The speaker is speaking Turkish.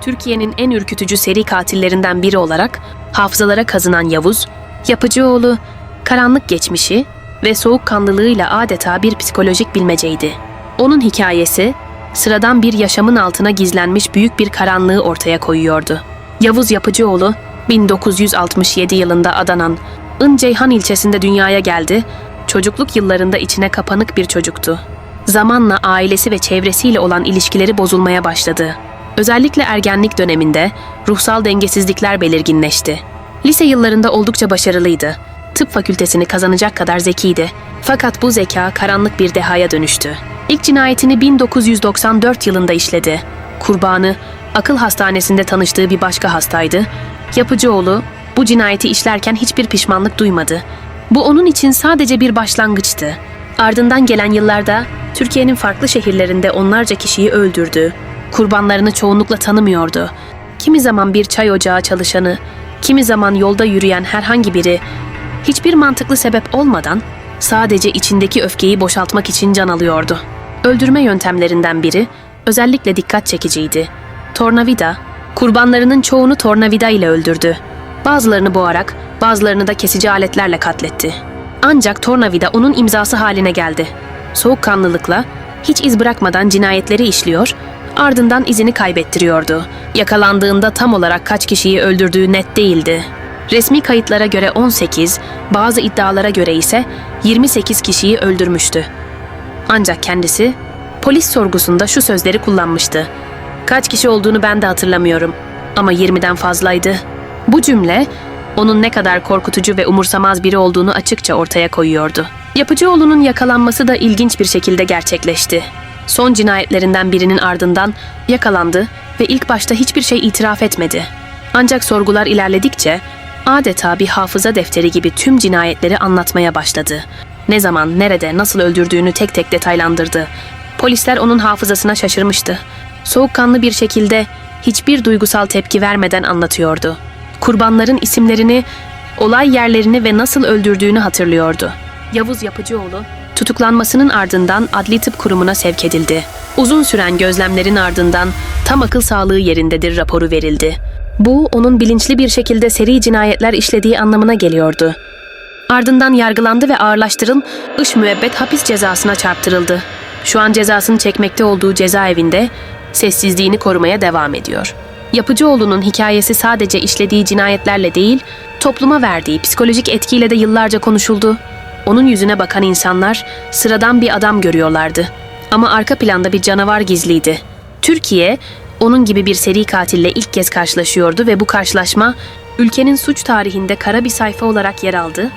Türkiye'nin en ürkütücü seri katillerinden biri olarak hafızalara kazınan Yavuz, Yapıcıoğlu, karanlık geçmişi ve soğukkanlılığıyla adeta bir psikolojik bilmeceydi. Onun hikayesi, sıradan bir yaşamın altına gizlenmiş büyük bir karanlığı ortaya koyuyordu. Yavuz Yapıcıoğlu, 1967 yılında adanan In Ceyhan ilçesinde dünyaya geldi, çocukluk yıllarında içine kapanık bir çocuktu. Zamanla ailesi ve çevresiyle olan ilişkileri bozulmaya başladı. Özellikle ergenlik döneminde ruhsal dengesizlikler belirginleşti. Lise yıllarında oldukça başarılıydı. Tıp fakültesini kazanacak kadar zekiydi. Fakat bu zeka karanlık bir dehaya dönüştü. İlk cinayetini 1994 yılında işledi. Kurbanı akıl hastanesinde tanıştığı bir başka hastaydı. Yapıcıoğlu bu cinayeti işlerken hiçbir pişmanlık duymadı. Bu onun için sadece bir başlangıçtı. Ardından gelen yıllarda Türkiye'nin farklı şehirlerinde onlarca kişiyi öldürdü. Kurbanlarını çoğunlukla tanımıyordu. Kimi zaman bir çay ocağı çalışanı, kimi zaman yolda yürüyen herhangi biri hiçbir mantıklı sebep olmadan sadece içindeki öfkeyi boşaltmak için can alıyordu. Öldürme yöntemlerinden biri özellikle dikkat çekiciydi. Tornavida, kurbanlarının çoğunu tornavida ile öldürdü. Bazılarını boğarak, bazılarını da kesici aletlerle katletti. Ancak tornavida onun imzası haline geldi. Soğukkanlılıkla, hiç iz bırakmadan cinayetleri işliyor, ardından izini kaybettiriyordu. Yakalandığında tam olarak kaç kişiyi öldürdüğü net değildi. Resmi kayıtlara göre 18, bazı iddialara göre ise 28 kişiyi öldürmüştü. Ancak kendisi polis sorgusunda şu sözleri kullanmıştı. Kaç kişi olduğunu ben de hatırlamıyorum ama 20'den fazlaydı. Bu cümle onun ne kadar korkutucu ve umursamaz biri olduğunu açıkça ortaya koyuyordu. Yapıcıoğlu'nun yakalanması da ilginç bir şekilde gerçekleşti. Son cinayetlerinden birinin ardından yakalandı ve ilk başta hiçbir şey itiraf etmedi. Ancak sorgular ilerledikçe adeta bir hafıza defteri gibi tüm cinayetleri anlatmaya başladı. Ne zaman, nerede, nasıl öldürdüğünü tek tek detaylandırdı. Polisler onun hafızasına şaşırmıştı. Soğukkanlı bir şekilde hiçbir duygusal tepki vermeden anlatıyordu. Kurbanların isimlerini, olay yerlerini ve nasıl öldürdüğünü hatırlıyordu. Yavuz Yapıcıoğlu tutuklanmasının ardından Adli Tıp Kurumu'na sevk edildi. Uzun süren gözlemlerin ardından tam akıl sağlığı yerindedir raporu verildi. Bu onun bilinçli bir şekilde seri cinayetler işlediği anlamına geliyordu. Ardından yargılandı ve ağırlaştırılmış müebbet hapis cezasına çarptırıldı. Şu an cezasını çekmekte olduğu cezaevinde sessizliğini korumaya devam ediyor. Yapıcıoğlu'nun hikayesi sadece işlediği cinayetlerle değil, topluma verdiği psikolojik etkiyle de yıllarca konuşuldu. Onun yüzüne bakan insanlar sıradan bir adam görüyorlardı. Ama arka planda bir canavar gizliydi. Türkiye, onun gibi bir seri katille ilk kez karşılaşıyordu ve bu karşılaşma ülkenin suç tarihinde kara bir sayfa olarak yer aldı